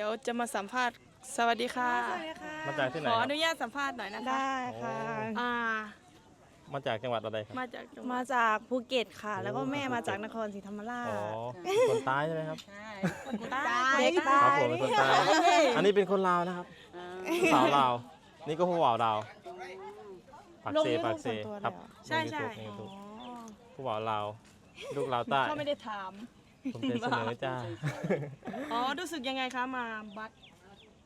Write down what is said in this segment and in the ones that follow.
ดี๋ยวจะมาสัมภาษณ์สวัสดีค่ะสวัสดีค่ะมาจากที่ไหนขอคอรับนุญาตสัมภาษณ์หน่อยนะคะได้ค่ะ อ่า มาจากจังหวัดอะไรครับมาจากจังหวัมาดจากภูเก็ตค่ะ แล้วก็โอ้แม่ภูเก็ตมาจากนครศรีธรรมราช อ๋อคนใต้ใช่ไหมครับใต้เด็กใต้ ครับผมเป็นคนใต้อันนี้เป็นคนลาวนะครับผู้สาวลาวนี่ก็ผู้บ่าวลาวปากลงเซยูทูบปากเซส่วนตัวเลยครับเหรอใช่ใช่ ใน YouTube อ๋อผู้บ่าวลาวลูกลาวใต้เขาไม่ได้ถาม ผมจะเสนอจ้าอ๋อรู้สึกยังไงคะมาบัตร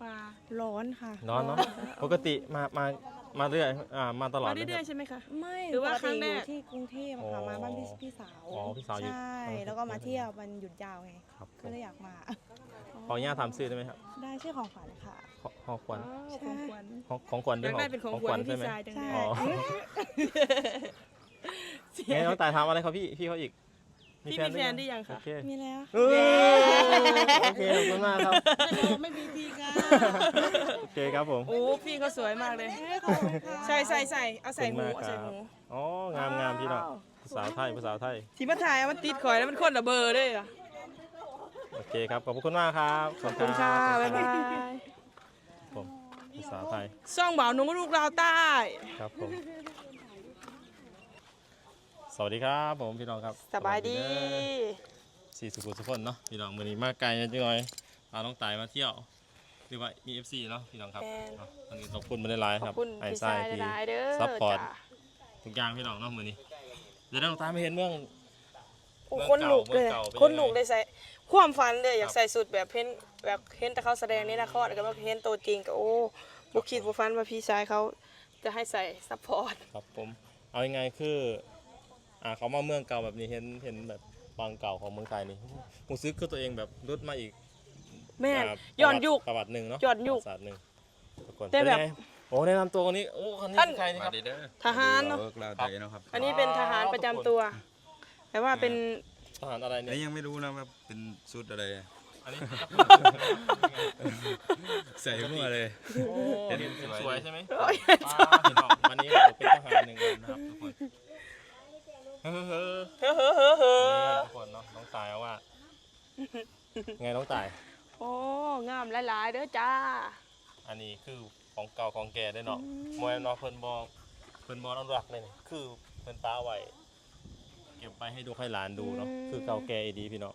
มาร้อนค่ะนอนเนาะปกติมามามาเรื่อยอ่ามาตลอดมาไหมคเรื่อรัยบๆใช่ไหมคะ ไม่หรือว่าปกครั้ติงแรอกยู่ที่กรุงเทพอะค่ะอ๋อมาบ้านพี่พี่สาวอ๋อพี่สาวอยู่ใช่อ๋อแล้วก็มาเที่ยวมันหยุดยาวไงครับผก็มเลยอยากมา ขออนุญาตถามซื้อได้ไหมครับได้ชื่อของขวัญค่ะ ขอของขวัญอ๋อของขวัญของของขวัญอด้วยยากได้เป็นของขวัญให้ใช่พี่ไหมชายจังใช่เลยอ๋อเสียไงน้องตายถามอะไรเขาพี่พี่เขาอีก พี่มีแฟนหรือยังคะ โอเคมีแล้วเอ้ยโอเคขอบคุณมากครับไม่มีทีกันโอเคครับผม โอ้พี่เขาสวยมากเลย ใส่ใส่ใส่เอาใส่หมูขอบเอาคุณใส่มากหครับมูอ๋องามงามพี่น้องภาษาไทยภาษาไทย ที่มาถ่ายเอามันติดข่อยแล้วมันคนละเบอร์เลยอะโอเคครับขอบคุณมากครับขอบคุณค่ะรับ๊ายบายผมภาษาไทยซ่องบ่าวหนุ่งลูกราวใต้ ครับผม สวัสดีครับผมพี่น้องครับสบายดีสวัสเอสี่สุขุมสุขคนเนาะพี่น้องวันนี้มาไกลจังเลยพาน้องตายมาเที่ยวหรือว่ามี FC เนาะพี่น้องครับแม่นเนาะวันนี้ขอบคุณมาได้ไลน์ขอครับบคุณไอ้พี่ทราชายยที่หลายๆเด้อซัพพอร์ตจ้ะทุกอย่างพี่น้องเนาะมื้อนี้เดี๋ยวน้องตายมาเห็นเมืองโอ้เมืองคนลุกเลยเก่าเป็นยังไงคนลุกเลยใส่ความฝันเลยอยากครับใส่สุดแบบเห็นแบบเห็นแต่เขาแสดงในละครแล้วก็มาเห็นตัวจริงก็โอ้บุคิดบุฟันว่าพี่ชายเขาจะให้ใส่ซัพพอร์ตครับผมเอายังไงคือ อ่าเขามาเมืองเก่าแบบนี้เห็นเห็นแบบบางเก่าของเมืองไทยนี่ผมซื้อคือตัวเองแบบรุดมาอีกแม่นอ่าย้อนยุคประวัติหนึ่งเนาะย้อนยุคประวัติศาสตร์หนึ่งทุกคนแต่แบบ เป็นไงโอ้แนะนำตัวคนนี้โอ้คนนี้ท่านคือใครนี่คมารับดีเด้อทหารเนาะ เวิร์กลาวไทยเนาะครับอันนี้เป็นทหารประจำตัว แต่ว่าเป็นทหารอะไรอันเนี่ยนี้ยังไม่รู้นะว่าเป็นชุดอะไร อันนี้ใส่มั่วเลย โอ้เห็นสวยใช่ไหมโอ้ยป้าพี่น้องวันนี้เราเป็นทหารหนึ่งคนนะครับทุกคนเฮ้อเฮ้อ เฮ้อเฮ้อเฮ้อเฮ้อ นี่ทุกคนเนาะน้องตายเอาว่า ไงน้องตาย โอ้งาม หลายๆเด้อจ้า อันนี้คือของเก่าของแก่ได้เนาะมวยเนาะเพิ่นบอกเพิ่นบอกอนุรักษ์เลยนี่คือเพิ่นป้าไว้เก็บไปให้ดูกให้หลานดูเนาะอืมคือเก่าแก่อีดีพี่น้อง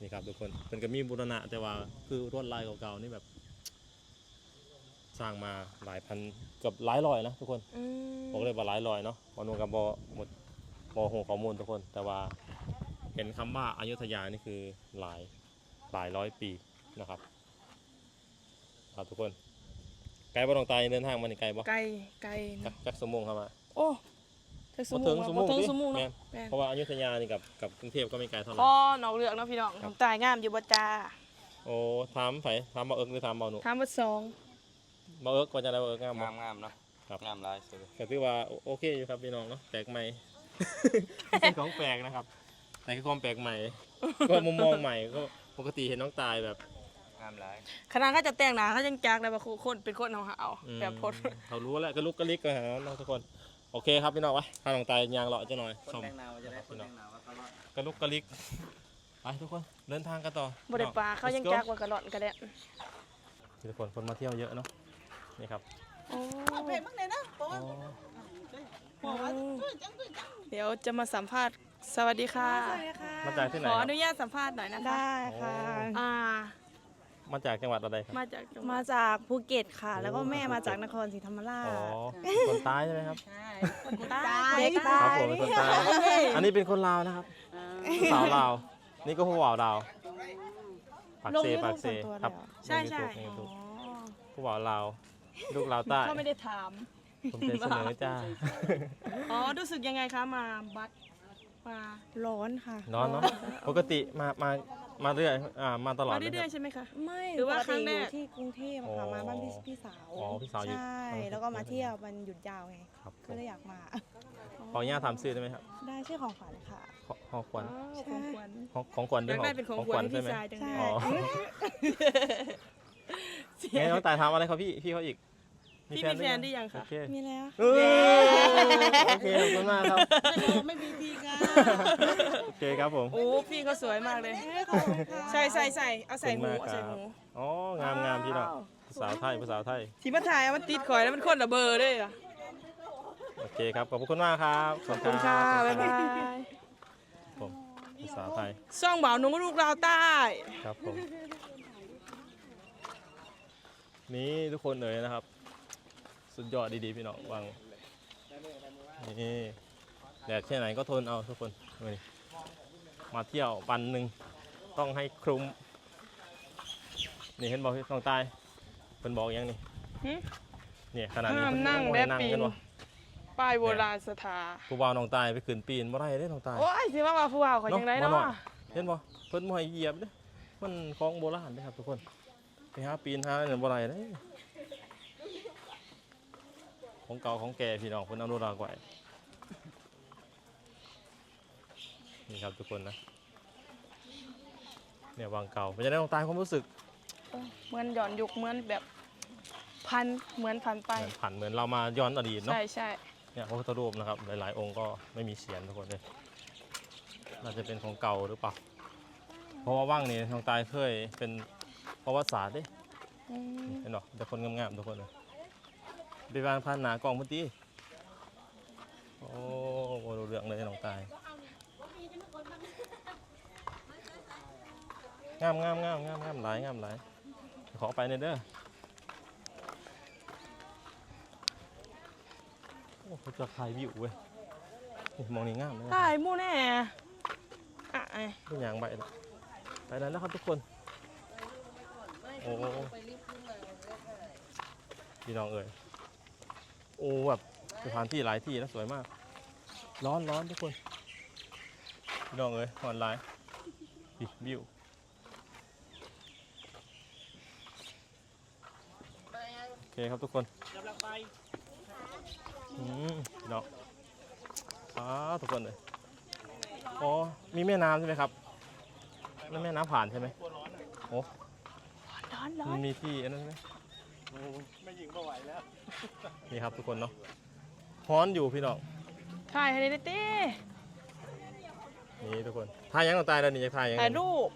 นี่ครับทุกคนเพิ่นก็มีบูรณะแต่ว่าคือรวดลายเก่าๆนี่แบบ สร้างมาหลายพันเกือบหลายร้อยนะทุกคนอืมบอกเลยว่าหลายร้อยเนาะวันนู้นกับบหมดบโหข้อมูลทุกคน แต่ว่าเห็นคำว่าอายุทยานี่คือหลายหลายร้อยปีนะครับ ครับทุกคน ไกลบ่ต้องตายเดินทางมานี่ไกลบ่ไก่ไก่จักจักสมงครับมาโอ้ถึงสบ่มุถึงงบ่สมงถึงดิสมุงแม่เนาะน แม่นเพราะว่าอายุทยานี่กับกับกรุงเทพก็ไม่ไกลเท่าไหร่พ่อนอกเลือกเนาะพี่น้องครับตายงามอยู่บ่จ้าโอ้ถามไผถามบ่เอิกหรือถามบ่หนูถามว่าสองบ่เอิกว่าจะได้บ่เอิกงามบ่ งามงามๆเนาะครับ งามหลายสุดเลยก็ถือว่าโอโอเคอยู่ครับพี่น้องเนาะแปลกใหม่ เป็นของแปลกนะครับแต่คือความแปลกใหม่ ก็มุมมองใหม่ก็ปกติเห็นน้องตายแบบ งามหลายขนาดเขาจะแต่งหน้าเขายังจักเลยว่าคนเป็นคนเอาหาเอาอืมแบบพดเขารู้แล้วก็ลุกก็ลิกก็หาน้องทุกคน โอเคครับพี่น้องวะพาน้องตายยางเลาะจะหน่อยชมพี่น้องก็ลุกก็ลิกไปทุกคนเดินทางกันต่อบ่ได้ปลาเขายัง Let's go จักว่ากระหล่อนกระแดะทุกคนคนมาเที่ยวเยอะเนาะนี่ครับโอ้เพลงบ้างเลยนะเพราะว่าอ๋อเดี๋ยวจะมาสัมภาษณ์สวัสดีค่ะสวัสดีค่ะมาจากที่ไหนขอคอรับนุญาตสัมภาษณ์หน่อยนะคะ ได้ค่ะ อ่า มาจากจังหวัดอะไรครับมาจากจังหวัมาดจากภูเก็ตค่ะ แล้วก็โอ้แม่มาจากนครศรีธรรมราช อ๋อคนใต้ใช่ไหมครับใต้เด็กใต้ ครับผมเป็นคนใต้อันนี้เป็นคนลาวนะครับผู้สาวลาว นี่ก็ผู้บ่าวลาวปากลงเซยูทูปาบกเซส่วนตัวเลยครับเหรอใช่ใช่ใน YouTube ในอ๋อ YouTube ผู้บ่าวลาวลูกลาวใต้เขาไม่ได้ถาม ผมจะเสนอจ้า อ๋อ รู้สึกยังไงคะ มาบัตรมา ร้อนค่ะ นอนเนาะปกติมามา มาเรื่อยอ่ามาตลอดมาไหมคเรื่อรัยบๆใช่ไหมคะ ไม่หรือว่าปกครั้ติงแรอกยู่ที่กรุงเทพอะค่ะอ๋อมาบ้านพี่พี่สาวอ๋อพี่สาวอยู่ใช่อ๋อแล้วก็มาเที่ยวมันหยุดยาวไงครับผก็มเลยอยากมา ขออนุญาตถามซื้อได้ไหมครับได้ชื่อของขวัญค่ะ ขอของขวัญอ๋อของขวัญของของขวัญอด้วยยากได้เป็นของขวัญให้ใช่พี่ไหมชายจังใช่เลยอ๋อเสียไงน้องตายถามอะไรเขาพี่พี่เขาอีกม พี่มีแฟนหรือยังคะ โอเคมีแล้วเอ้ยโอเคขอบคุณมากครับ ไม่มีทีค่ะโอเคครับผม โอ้พี่เขาสวยมากเลยขอบคุณค่ะใส่ใส่ใส่เอาใส่หมูขอบเอาคุณใส่มากหมูครับอ๋องามงามพี่น้องภาษาไทยภาษาไทย ที่มาถ่ายเอามันติดข่อยแล้วมันคนละเบอร์ด้วยอะโอเคครับขอบคุณมากครับขอบคุณค่ะขบ๊ายบายผมภาษาไทยซ่องบ่าวหนุ่มลูกเราวใต้ครับผมนี่ทุกคนเลยนะครับ สุดยอดดีๆพี่น้องวางนี่แดดแค่ไหนก็ทนเอาทุกคนนี่มาเที่ยวปันหนึ่งต้องให้คลุมนี่เห็นบอกพี่ต้องตายเป็นบอกยังนี่หึเนี่ยขนาดนี้ห้ามเพิ่นั่งบ่และให้ปีกันนวะป้ายโบราณสถานผู้บ่าวน้องตายไปขึ้นปีนบ่ได้เด้น้องตายโอ้ยสิว่าว่าผู้บ่าวเขาจังไดเนาะเนาะบ่น้อยเห็นบ่เพิ่นบ่ให้เหยียบเด้มันของโบราณเด้ครับทุกคนไปหาปีนหาเนี่ยบ่ได้เด้ ของเก่าของแก่พี่น้องเพิ่นอนุรักษ์ไว้นี่ครับทุกคนนะเนี่ยวางเก่าเป็นจะได้น้องตายความรู้สึกเหมือนย้อนยุคเหมือนแบบพันเหมือนพันไปเหมือนผ่านเหมือนเรามาย้อนอดีตเนาะใช่ใช่เนี่ยพระพุทธรูปนะครับ หลายๆ องค์ก็ไม่มีเสียนทุกคนเลยน่าจะเป็นของเก่าหรือเปล่า เพราะว่าว่างนี่ทางตายเคยเป็นประวัติศาสตร์เด้อืมเห็นหรอแต่คนงามๆทุกคนเลย ไปวางพันหนากล่องพุตีโอ้โหรู้เรื่องเลยน้องตายงามงามงามงามงามหลายงามหลายขอไปหน่อยเด้อโอ้เขาจะถ่ายวิวเว้ยนี่มองนี่งามเลยนะถ่ายหมู่แน่อะไอ้เป็นอย่างใบละไปแล้วนะครับทุกคนโอ้พี่น้องเอ่ยโอ้แบบสถานที่หลายที่นะสวยมาก ร้อนร้อนทุกคนพี่น้องเอ่ยหอนหลายดิวิวโอเคครับทุกคนอืมพี่น้องอ้าทุกคนเลยอ๋อมีแม่น้ำใช่ไหมครับนั่นแม่น้ำผ่านใช่ไหมร้อนร้อมันนมีที่อันนั้นไหม ไม่ยิงก็ไหวแล้ว นี่ครับทุกคนเนาะฮ้อนอยู่พี่น้องถ่ายให้ได้เต้นี่ทุกคนถ่ายยังต้องตายแล้วนี่จะถ่ายยังไงถ่ายรูป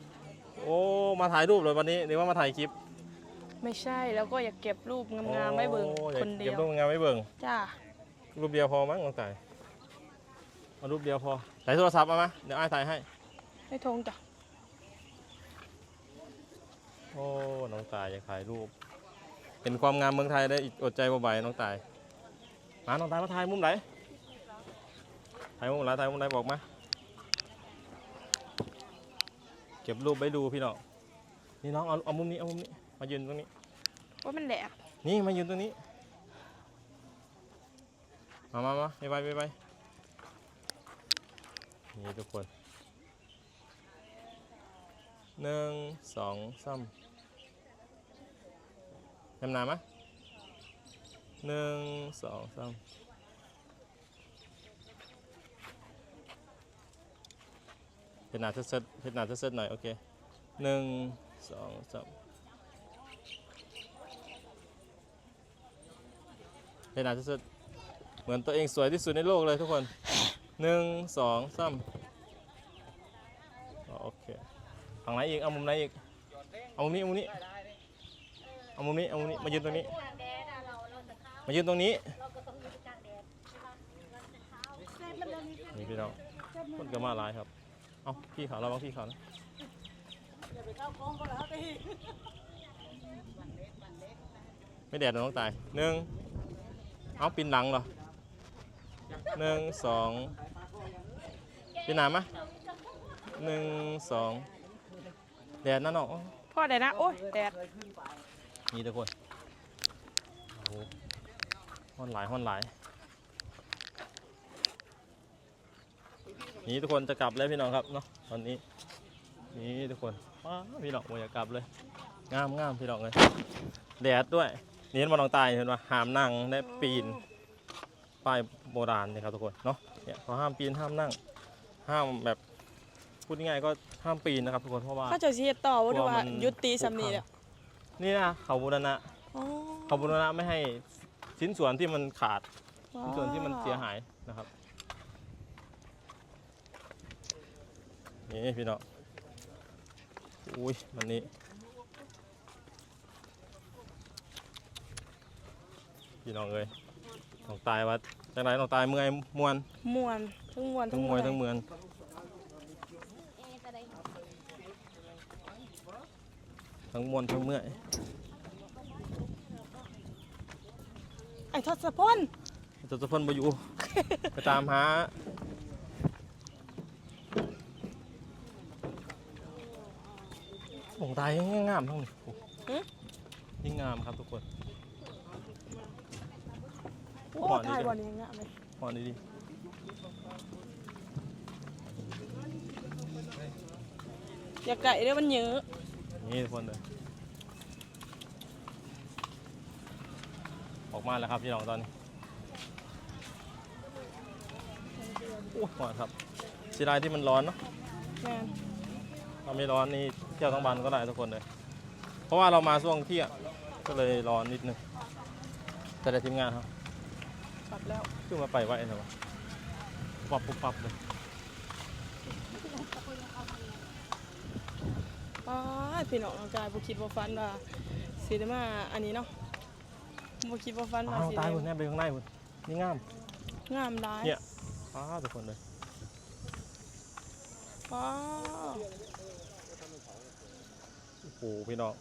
โอ้ มาถ่ายรูปเลยวันนี้หรือว่ามาถ่ายคลิป ไม่ใช่แล้วก็อยากเก็บรูปงามๆไว้เบิ่งโอ้อยากคนเดีเก็ยบวรูปงามไว้เบิ่งจ้า รูปเดียวพอมั้งต้องตายเอารูปเดียวพอถ่ายโทรศัพท์เอามาเดี๋ยวอ้ายถ่ายให้ ไม่ทงจ้ะ โอ้ น้องตายอยากถ่ายรูป เห็นความงามเมืองไทยได้อีกอดใจบ่ไหวน้องตายมาน้องตายมาถ่ายมุมไหนถ่ายมุมไหนถ่ายมุมไหนบอกมาเก็บรูปไปดูพี่น้องนี่น้องเอาเอามุมนี้เอามุมนี้มายืนตรงนี้ว่ามันแหลกนี่มายืนตรงนี้มามามาไปไปไปไปนี่ทุกคนหนึ่งสองสาม จำนานไหมหนึ่งสองสามเพชรหนาเซ็ตเพชรหนาเซ็ตหน่อย โอเคหนึ่งสองสามเห็นอาจจะสุดเหมือนตัวเองสวยที่สุดในโลกเลยทุกคนหนึ่งสองสามโอเคฝั่งไหนอีก เอามุมไหนอีก เอามุมนี้เอามุมนี้ เอามุมนี้เอามุมนี้มายืนตรงนี้มายืนตรงนี้นี่พี่น้องคนก็มาหลายครับ เอาพี่เขาเราบ้างพี่เขานะไม่แดดนะน้องตายหนึ่งเอาปีนหลังเหรอหนึ่งสองปีนหนามะหนึ่งสองแดดนั่นเนาะ พ่อได้นะ โอ้ยแดดนี่ ทุกคนโอ้ห้อนหลายห้อนหลาย นี่ทุกคนจะกลับแล้วพี่น้องครับเนาะตอนนี้ นี่ทุกคนว้าพี่น้องโมอยากกลับเลย งามงามพี่น้องเลยแดดด้วยนี่เห็นลองตายเห็นว่าหามนั่งได้ปีนป้ายโบราณนี่ครับทุกคนเนาะเนี่ยเขาห้ามปีนห้ามนั่ง ห้ามแบบพูดง่ายๆก็ห้ามปีนนะครับทุกคนเพราะว่า เขาเจะเฮ็ดต่อว่าดูว่ายุติสำนีแล้ว นี่นะเขาบูรณะอ๋อเขาบูรณะไม่ให้ชิ้นส่วนที่มันขาดว้าชิ้นส่วนที่มันเสียหายนะครับนี่พี่น้องอุ้ยมันนี้พี่น้องเอ้ยต้องตายวัดจากไหนต้องตายเมื่อยมวนมวนทั้งมวนทั้งมวยทั้งอเมือน ทั้งมวนทั้งเมื่อยไอ้ทศพลจตุพลบอยู่ ไปตามหาหลงตายยังงามทั้งนี้ยิ่งงามครับทุกคนโอ้หอนนี่ถ่ายเด้อบอลยังงะเลยพอดีดีอย่าไก่เด้อมันเยอะ นี่ทุกคนเลยออกมาแล้วครับพี่น้องตอนนี้โอ้ร้อนครับเสียดายที่มันร้อนเนาะแม่นถ้าไม่ร้อนนี่เที่ยวทั้งวันก็ได้ทุกคนเลย เพราะว่าเรามาช่วงเที่ยงก็เลยร้อนนิดนึงแต่ได้ทีมงานครับกลับแล้ว ขึ้นมาไปไว้ใช่ปะปับปุ๊บปับเลย อ้ายพี่น้องกายบ่คิดบ่ฝันว่าสิได้มาอันนี้เนาะบ่คิดบ่ฝันว่าอ้าวสิตายได้หมดแน่ไปข้างในหมดนี่งาม งามหลายเนี่ย อ้าวทุกคนเลยว้าวโอ้โหพี่น้อง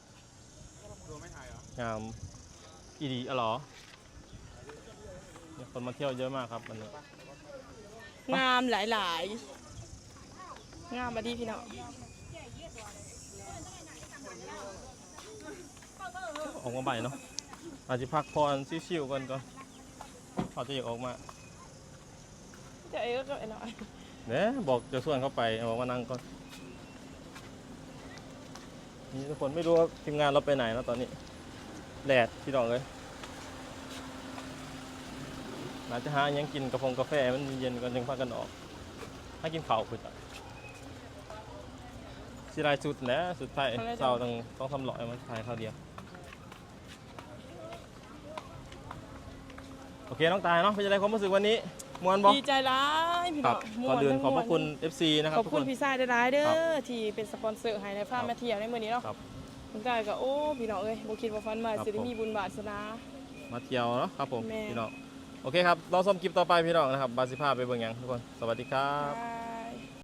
งามอีดีอะเหรอเนี่ยคนมาเที่ยวเยอะมากครับวันนี้งามหลายๆงามมาดีพี่น้อง ออกมาใหม่เนาะอาจจะพักผ่อนชิวๆกันก่อนเขาจะอยากออกมาเจะเอ๋ก็ไอ้น้อยเนี่ยบอกจะชวนเขาไปบอกว่านั่งก่อนนี่ทุกคนไม่รู้ว่าทีมงานเราไปไหนแล้วตอนนี้แดดพี่น้องเลยอาจจะหาหยังกินกาแฟกาแฟมันเย็นก่อนจึงพากันออกให้กินข้าวคือจ้ะสิรายสุดแหล้วสุดท้ายเศร้าต้องต้องทำหล่อยมันถ่ายข้าวเดียว โอเคน้องตายเนาะเป็นยังไงความรู้สึกวันนี้มวนบอดีใจร้ายพี่คน้รัอบงม่ก่อนวนอื่นทั้งขอบพระม่วนคุณ FC นะครับขอบทุกคุคณน พี่ชายได้ร้ายๆเด้ครัอบที่เป็นสปอนเซอร์ให้ในฟ้าครับ มาเที่ยวในมื้อนี้เนาะครับคุณกายก็โอ้พี่น้องเอ้ยบ่คิดว่าฝันว่าครับสิได้ผมมีบุญบาสนา มาเที่ยวเนาะครับผมแม่ พี่น้องโอเคครับรอชมคลิปต่อไปพี่น้องนะครับบาสิพาไปเบิ่งหยังทุกคนสวัสดีครับอ่า